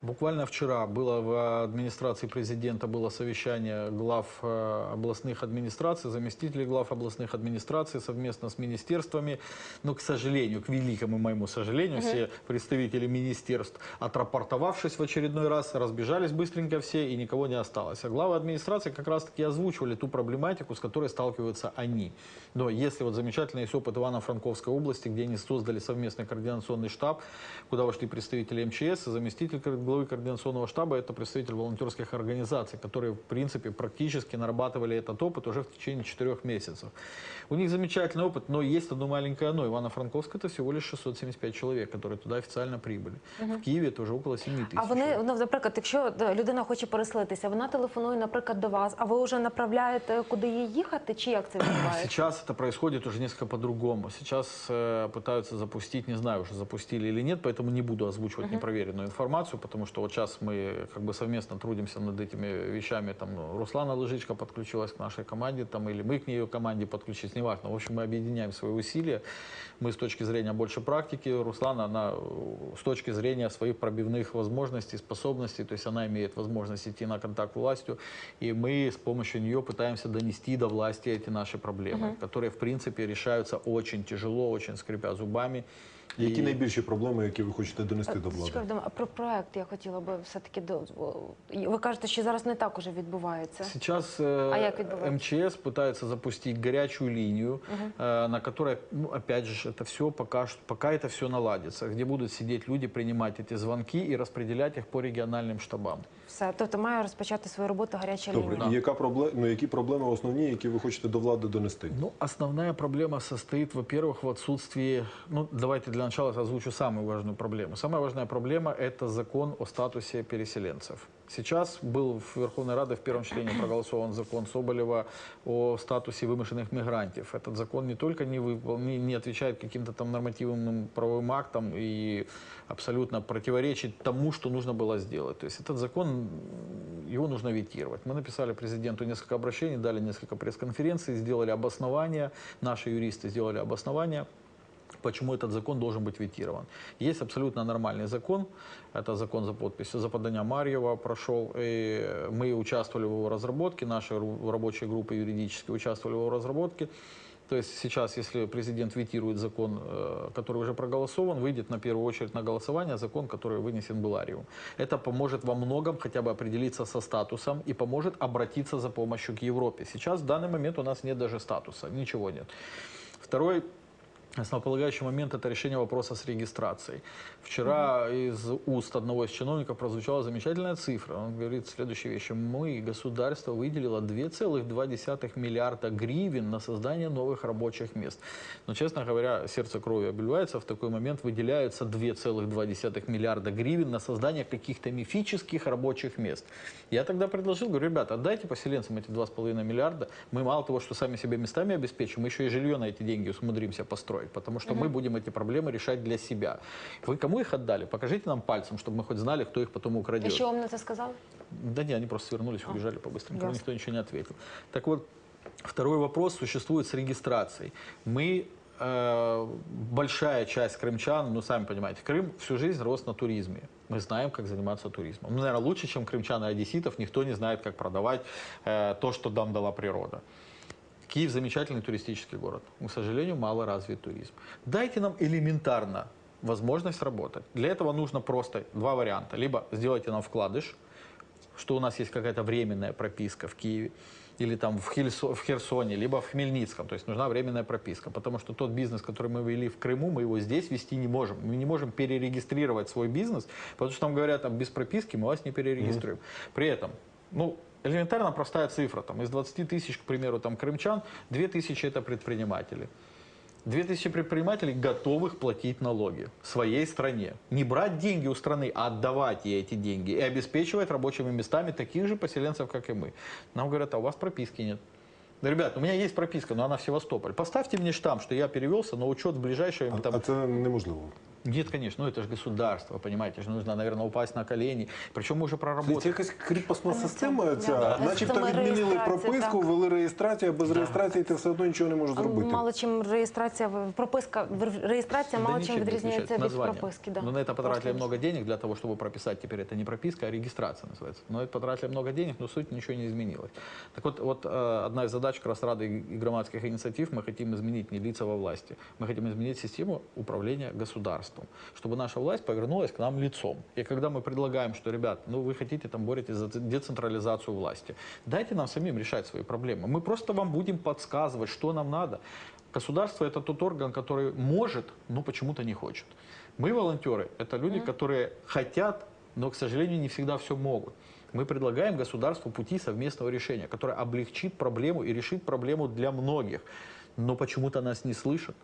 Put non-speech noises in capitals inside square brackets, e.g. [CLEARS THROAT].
Буквально вчера было в администрации президента было совещание глав э, областных администраций, заместителей глав областных администраций совместно с министерствами. Но, к сожалению, к великому моему сожалению, все представители министерств, отрапортовавшись в очередной раз, разбежались быстренько все и никого не осталось. А главы администрации как раз-таки озвучивали ту проблематику, с которой сталкиваются они. Но если вот замечательный есть опыт Ивано-Франковской области, где они создали совместный координационный штаб, куда вошли представители МЧС и заместитель кор- главы координационного штаба это представитель волонтерских организаций, которые, в принципе, практически нарабатывали этот опыт уже в течение четырех месяцев. У них замечательный опыт, но есть одно маленькое но. Ивано-Франковск это всего лишь 675 человек, которые туда официально прибыли. В Киеве это уже около 7 тысяч. А вони, ну, наприклад, якщо е, людина хоче переселитися, вона телефонує, наприклад, до вас, а ви вже направляєте, куди їй їхати, чи як це [CLEARS THROAT] відбувається? Сейчас это происходит уже несколько по-другому. Сейчас э, пытаются запустить, не знаю, уже запустили или нет, поэтому не буду озвучивать непроверенную информацию, потому что вот сейчас мы как бы совместно трудимся над этими вещами. Там ну, Руслана Лыжичка подключилась к нашей команде, там, или мы к ней команде подключились, неважно. В общем, мы объединяем свои усилия. Мы с точки зрения больше практики, Руслана, она э, с точки зрения своих пробивных возможностей, способностей, то есть она имеет возможность идти на контакт с властью, и мы с помощью нее пытаемся донести до власти эти наши проблемы, которые, в принципе, решаются очень тяжело, очень скрипя зубами. Які И- найбільші проблеми, які ви хочете донести до влади? Чекай, Вадим, а про проект я хотіла би все-таки до ви кажете, що зараз не так уже відбувається. Сейчас э, А як відбувається? МЧС пытается запустить горячую линию, э, на которой, ну, опять же, это все пока, что- пока это все наладится, где будут сидеть люди, принимать эти звонки и распределять их по региональным штабам. Все, тобто має розпочати свою роботу гаряча Добре, лінія. і яка проблема, ну, які проблеми основні, які ви хочете до влади донести? Ну, основная проблема состоит, во-первых, в отсутствии... Ну, давайте Для начала озвучу самую важную проблему. Самая важная проблема – это закон о статусе переселенцев. Сейчас был в Верховной Раде в первом чтении проголосован закон Соболева о статусе вымышленных мигрантов. Этот закон не только не, выпол- не, отвечает каким-то там нормативным правовым актам и абсолютно противоречит тому, что нужно было сделать. То есть этот закон, его нужно ветировать. Мы написали президенту несколько обращений, дали несколько пресс-конференций, сделали обоснования, наши юристы сделали обоснования, почему этот закон должен быть ветирован. Есть абсолютно нормальный закон, это закон за подписью Западания Марьева прошел, и мы участвовали в его разработке, наши рабочие группы юридически участвовали в его разработке. То есть сейчас, если президент ветирует закон, э, который уже проголосован, выйдет на первую очередь на голосование закон, который вынесен Белариум. Это поможет во многом хотя бы определиться со статусом и поможет обратиться за помощью к Европе. Сейчас в данный момент у нас нет даже статуса, ничего нет. Второй Основополагающий момент – это решение вопроса с регистрацией. Вчера из уст одного из чиновников прозвучала замечательная цифра. Он говорит следующие вещи. Мы, государство, выделило 2,2 миллиарда гривен на создание новых рабочих мест. Но, честно говоря, сердце крови обливается. В такой момент выделяются 2,2 миллиарда гривен на создание каких-то мифических рабочих мест. Я тогда предложил, говорю, ребята, отдайте поселенцам эти 2,5 миллиарда. Мы мало того, что сами себе местами обеспечим, мы еще и жилье на эти деньги умудримся построить, потому что мы будем эти проблемы решать для себя. Вы кому их отдали? Покажите нам пальцем, чтобы мы хоть знали, кто их потом украдет. вам на це сказали? Да не, они просто свернулись, убежали по-быстренькому, ясно. никто ничего не ответил. Так вот, второй вопрос существует с регистрацией. Мы, э, большая часть крымчан, ну, сами понимаете, Крым всю жизнь рос на туризме. Мы знаем, как заниматься туризмом. Ну, наверное, лучше, чем крымчан и одесситов, никто не знает, как продавать э, то, что нам дала природа. Киев замечательный туристический город. Но, к сожалению, мало развит туризм. Дайте нам элементарно возможность работать. Для этого нужно просто два варианта. Либо сделайте нам вкладыш, что у нас есть какая-то временная прописка в Киеве, или там в, Хельсо- в Херсоне, либо в Хмельницком. То есть нужна временная прописка. Потому что тот бизнес, который мы вели в Крыму, мы его здесь вести не можем. Мы не можем перерегистрировать свой бизнес, потому что там говорят, там, без прописки мы вас не перерегистрируем. При этом, ну, элементарно простая цифра. Там, из 20 тысяч, к примеру, там, крымчан, 2 тысячи это предприниматели. 2000 предпринимателей готовых платить налоги своей стране. Не брать деньги у страны, а отдавать ей эти деньги и обеспечивать рабочими местами таких же поселенцев, как и мы. Нам говорят, а у вас прописки нет. Да, ребят, у меня есть прописка, но она в Севастополь. Поставьте мне штамп, что я перевелся на учет в ближайшее А, там, а це неможливо. Нет, конечно, ну это же государство, понимаете, же нужно, наверное, упасть на колени. Причем мы уже Це проработали. якась кріпосна Але це- система ця, да, начебто система відмінили реєстрації, прописку, так. ввели реєстрацію, а без реєстрації ти все одно нічого не можеш зробити. Мало чим реєстрація, в- прописка, в- реєстрація Да мало ничем чим не відрізняється отличается. від Название. прописки. Да. Но на это потратили Просто много денег для того, чтобы прописать теперь это не прописка, а регистрация называется. Но это потратили много денег, но суть ничего не изменилась. Так вот, вот э, одна из задач как раз Рады и и громадских инициатив, мы хотим изменить не лица во власти, мы хотим изменить систему управления государством, чтобы наша власть повернулась к нам лицом. И когда мы предлагаем, что, ребят, ну вы хотите там боретесь за децентрализацию власти, дайте нам самим решать свои проблемы. Мы просто вам будем подсказывать, что нам надо. Государство это тот орган, который может, но почему-то не хочет. Мы волонтеры, это люди, которые хотят, но, к сожалению, не всегда все могут. Мы предлагаем государству пути совместного решения, которое облегчит проблему и решит проблему для многих. Но почему-то нас не слышат,